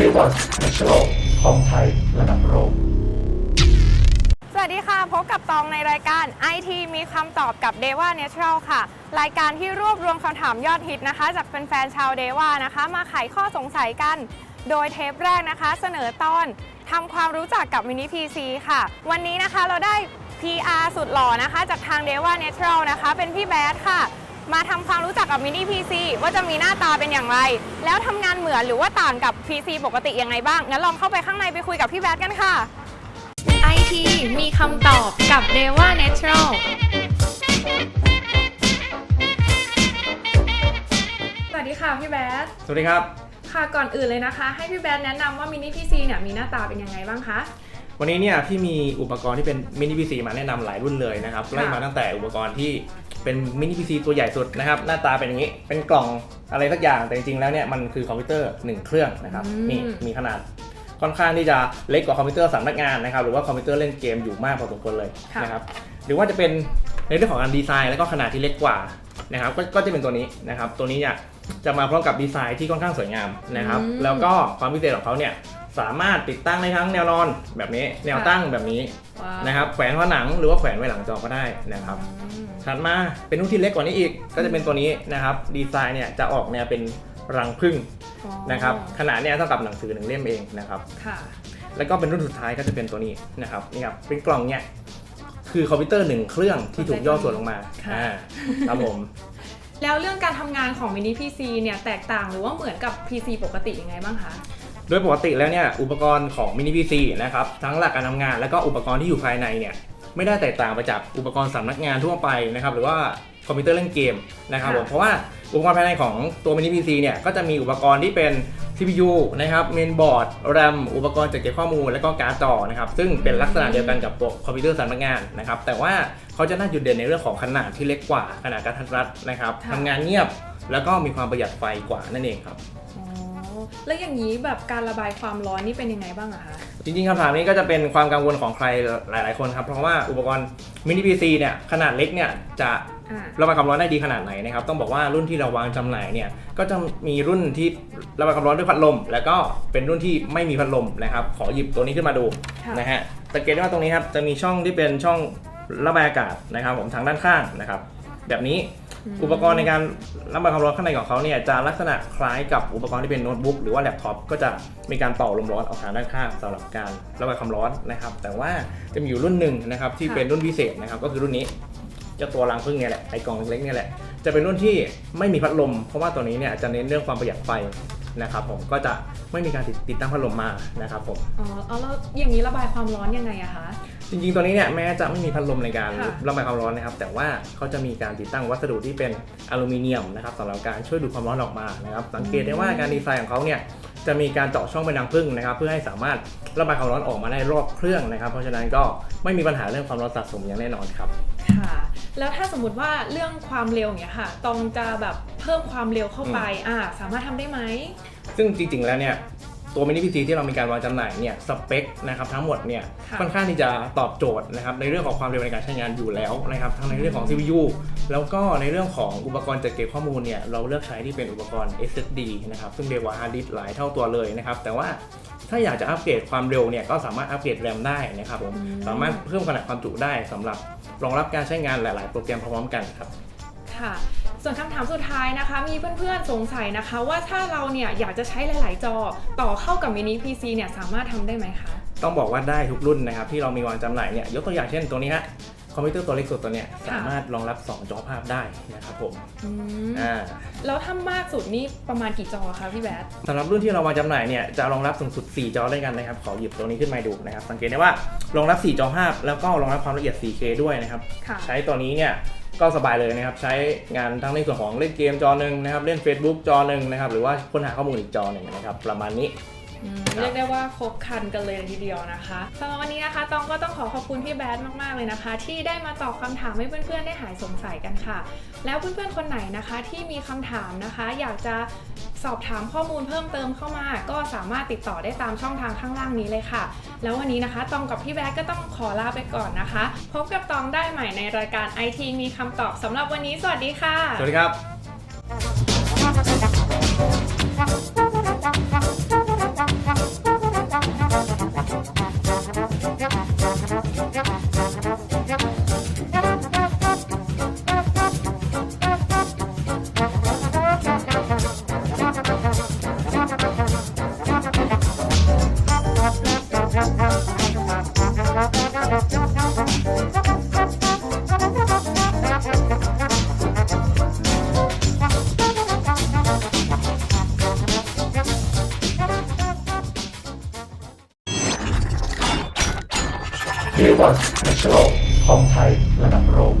เรียกว่าแนชโลของไทยระดับโลกสวัสดีค่ะ พบกับตองในรายการ IT มีคำตอบกับ d e v a Natural ค่ะ รายการที่รวบรวมคำถามยอดฮิตนะคะ จากแฟนๆชาว d e v a นะคะ มาไขข้อสงสัยกัน โดยเทปแรกนะคะ เสนอตอนทำความรู้จักกับมินิ PC ค่ะ วันนี้นะคะเราได้ PR สุดหล่อนะคะ จากทาง d e v a Natural นะคะ เป็นพี่แบดค่ะ มาทำความรู้จักกับมินิ PC ว่าจะมีหน้าตาเป็นอย่างไร แล้วทำงานเหมือนหรือว่าต่างกับ PC ปกติยังไงบ้าง งั้นลองเข้าไปข้างในไปคุยกับพี่แบดกันค่ะ IT มีคำตอบกับ d e v a Natural สวัสดีค่ะพี่แบดสวัสดีครับ ค่ะก่อนอื่นเลยนะคะ ให้พี่แบดแนะนำว่ามินิพีซีเนี่ยมีหน้าตาเป็นยังไงบ้างคะ วันนี้เนี่ยพี่มีอุปกรณ์ที่เป็นมินิพีซีมาแนะนำหลายรุ่นเลยนะครับค่ะไล่มาตั้งแต่อุปกรณ์ที่เป็นมินิพีซีตัวใหญ่สุดนะครับหน้าตาเป็นอย่างนี้เป็นกล่องอะไรสักอย่างแต่จริงๆแล้วเนี่ยมันคือคอมพิวเตอร์หนึ่งเครื่องนะครับนี่มีขนาดค่อนข้างที่จะเล็กกว่าคอมพิวเตอร์สำนักงานนะครับหรือว่าคอมพิวเตอร์เล่นเกมอยู่มากพอสมควรเลยนะครับหรือว่าจะเป็นในเรื่องของการดีไซน์แล้วก็ขนาดที่เล็กกว่านะครับก็ก็จะเป็นตัวนี้นะครับตัวนี้เนี่ยจะมาพร้อมกับดีไซน์ที่ค่อนข้างสวยงามนะครับแล้วก็ความพิเศษของเขาเนี่ย สามารถติดตั้งได้ทั้งแนวนอนแบบนี้แนวตั้งแบบนี้ว้าวนะครับแขวนผนังหรือว่าแขวนไว้หลังจอก็ได้นะครับอืมถัดมาเป็นรุ่นที่เล็กกว่านี้อีก ก็จะเป็นตัวนี้นะครับดีไซน์เนี่ยจะออกแนวเป็นรังผึ้งอ๋อนะครับขนาดเนี่ยเท่ากับหนังสือหนึ่งเล่มเองนะครับ ค่ะแล้วก็เป็นรุ่นสุดท้ายก็จะเป็นตัวนี้นะครับนี่ครับเป็นกล่องเนี่ยคือคอมพิวเตอร์หนึ่งเครื่องที่ถูกย่อส่วนลงมาค่ะอ่าครับผม แล้วเรื่องการทำงานของมินิพีซีเนี่ยแตกต่างหรือว่าเหมือนกับ PC ปกติยังไงบ้างคะ โดยปกติแล้วเนี่ยอุปกรณ์ของมินิพีซีนะครับทั้งหลักการทำงานแล้วก็อุปกรณ์ที่อยู่ภายในเนี่ยไม่ได้แตกต่างไปจากอุปกรณ์สำนักงานทั่วไปนะครับหรือว่าคอมพิวเตอร์เล่นเกมนะครับผมค่ะเพราะว่าอุปกรณ์ภายในของตัวมินิพีซีเนี่ยก็จะมีอุปกรณ์ที่เป็น CPU นะครับเมนบอร์ด RAM อุปกรณ์จัดเก็บข้อมูลแล้วก็การ์ดจอนะครับซึ่งเป็นลักษณะเดียวกันกับตัวคอมพิวเตอร์สำนักงานนะครับแต่ว่าเขาจะน่าจุดเด่นในเรื่องของขนาดที่เล็กกว่าขนาดกระทัดรัดนะครับค่ะทำงานเงียบแล้วก็มีความประหยัดไฟกว่านั่นเองครับอ๋อ แล้วอย่างนี้แบบการระบายความร้อนนี่เป็นยังไงบ้างอะคะ จริงๆคำถามนี้ก็จะเป็นความกังวลของใครหลาย ๆ คนครับ เพราะว่าอุปกรณ์มินิพีซีเนี่ยขนาดเล็กเนี่ยจะอ่า ระบายความร้อนได้ดีขนาดไหนนะครับ ต้องบอกว่ารุ่นที่เราวางจำหน่ายเนี่ยก็จะมีรุ่นที่ระบายความร้อนด้วยพัดลม แล้วก็เป็นรุ่นที่ไม่มีพัดลมนะครับ ขอหยิบตัวนี้ขึ้นมาดูค่ะ นะฮะสังเกตได้ว่าตรงนี้ครับจะมีช่องที่เป็นช่องระบายอากาศนะครับ ผมทางด้านข้างนะครับ แบบนี้มอุปกรณ์ในการระบายความร้อนข้างในของเขาเนี่ยจะลักษณะคล้ายกับอุปกรณ์ที่เป็นโน้ตบุ๊กหรือว่าแล็ปท็อปก็จะมีการเป่าลมร้อนออกทางด้านข้างสำหรับการระบายความร้อนนะครับ แต่ว่าจะมีอยู่รุ่นหนึ่งนะครับที่ค่ะเป็นรุ่นพิเศษนะครับก็คือรุ่นนี้เจ้าตัวรังพึ่งเนี่ยแหละไอกล่องเล็กๆเนี่ยแหละจะเป็นรุ่นที่ไม่มีพัดลม เพราะว่าตัวนี้เนี่ยจะเน้นเรื่องความประหยัดไฟนะครับผมก็จะไม่มีการติดติดตั้งพัดลมมานะครับผมอ๋อเอาแล้วอย่างนี้ระบายความร้อนยังไงอะคะ จริงๆ ตัวนี้เนี่ยแม้จะไม่มีพัดลมในการค่ะ ระบายความร้อนนะครับ แต่ว่าเขาจะมีการติดตั้งวัสดุที่เป็นอลูมิเนียมนะครับสำหรับการช่วยดูดความร้อนออกมานะครับ สังเกตได้ว่าการดีไซน์ของเขาเนี่ยจะมีการเจาะช่องเป็นรังผึ้งนะครับ เพื่อให้สามารถระบายความร้อนออกมาได้รอบเครื่องนะครับ เพราะฉะนั้นก็ไม่มีปัญหาเรื่องความร้อนสะสมอย่างแน่นอนครับ ค่ะ แล้วถ้าสมมติว่าเรื่องความเร็วอย่างเงี้ยค่ะ ตองจะแบบเพิ่มความเร็วเข้าไป อ่า สามารถทำได้ไหม ซึ่งจริงๆ แล้วเนี่ย ตัวมินิพีซีที่เรามีการวางจำหน่ายเนี่ยสเปคนะครับทั้งหมดเนี่ยค่ะค่อนข้างที่จะตอบโจทย์นะครับในเรื่องของความเร็วในการใช้งานอยู่แล้วนะครับทั้งในเรื่องของ CPU แล้วก็ในเรื่องของอุปกรณ์จัดเก็บข้อมูลเนี่ยเราเลือกใช้ที่เป็นอุปกรณ์ SSD นะครับซึ่งเรียกว่าฮาร์ดดิสก์หลายเท่าตัวเลยนะครับแต่ว่าถ้าอยากจะอัปเกรดความเร็วเนี่ยก็สามารถอัปเกรดแรมได้นะครับผมอืม สามารถเพิ่มขนาดความจุได้สำหรับรองรับการใช้งานหลาย ๆ โปรแกรมพร้อมๆกันครับ ค่ะ ส่วนคำถามสุดท้ายนะคะ มีเพื่อนๆสงสัยนะคะ ว่าถ้าเราเนี่ยอยากจะใช้หลาย ๆ จอ ต่อเข้ากับมินิพีซีเนี่ยสามารถทำได้ไหมคะ ต้องบอกว่าได้ทุกรุ่นนะครับ ที่เรามีวางจำหน่ายเนี่ยยกตัวอย่างเช่นตัวนี้ฮะคอมพิวเตอร์ตัวเล็กสุดตัวเนี้ยค่ะสามารถรองรับ 2 จอภาพได้นะครับผมอืม อ่า แล้วถ้ามากสุดนี่ประมาณกี่จอคะพี่แบท สำหรับรุ่นที่เราวางจำหน่ายเนี่ยจะรองรับสูงสุด 4 จอด้วยกันนะครับ ขอหยิบตัวนี้ขึ้นมาดูนะครับ สังเกตได้ว่ารองรับ 4 จอภาพ แล้วก็รองรับความละเอียด 4K ด้วยนะครับ ค่ะ ใช้ตัวนี้เนี่ย ก็สบายเลยนะครับใช้งานทั้งในส่วนของเล่นเกมจอหนึ่งนะครับเล่น Facebook จอหนึ่งนะครับหรือว่าค้นหาข้อมูลอีกจอหนึ่งนะครับประมาณนี้อืมเรียกได้ว่าครบครันกันเลยทีเดียวนะคะสำหรับวันนี้นะคะตองก็ต้องขอขอบคุณพี่แบดมากๆเลยนะคะ ที่ได้มาตอบคำถามให้เพื่อนๆได้หายสงสัยกันค่ะ แล้วเพื่อนๆคนไหนนะคะที่มีคำถามนะคะ อยากจะ สอบถามข้อมูลเพิ่มเติมเข้ามา ก็สามารถติดต่อได้ตามช่องทางข้างล่างนี้เลยค่ะ แล้ววันนี้นะคะตองกับพี่แบ๊ก็ต้องขอลาไปก่อนนะคะ พบกับตองได้ใหม่ในรายการ IT มีคำตอบสำหรับวันนี้สวัสดีค่ะ สวัสดีครับ d e v a s National คองไทยระดับโลก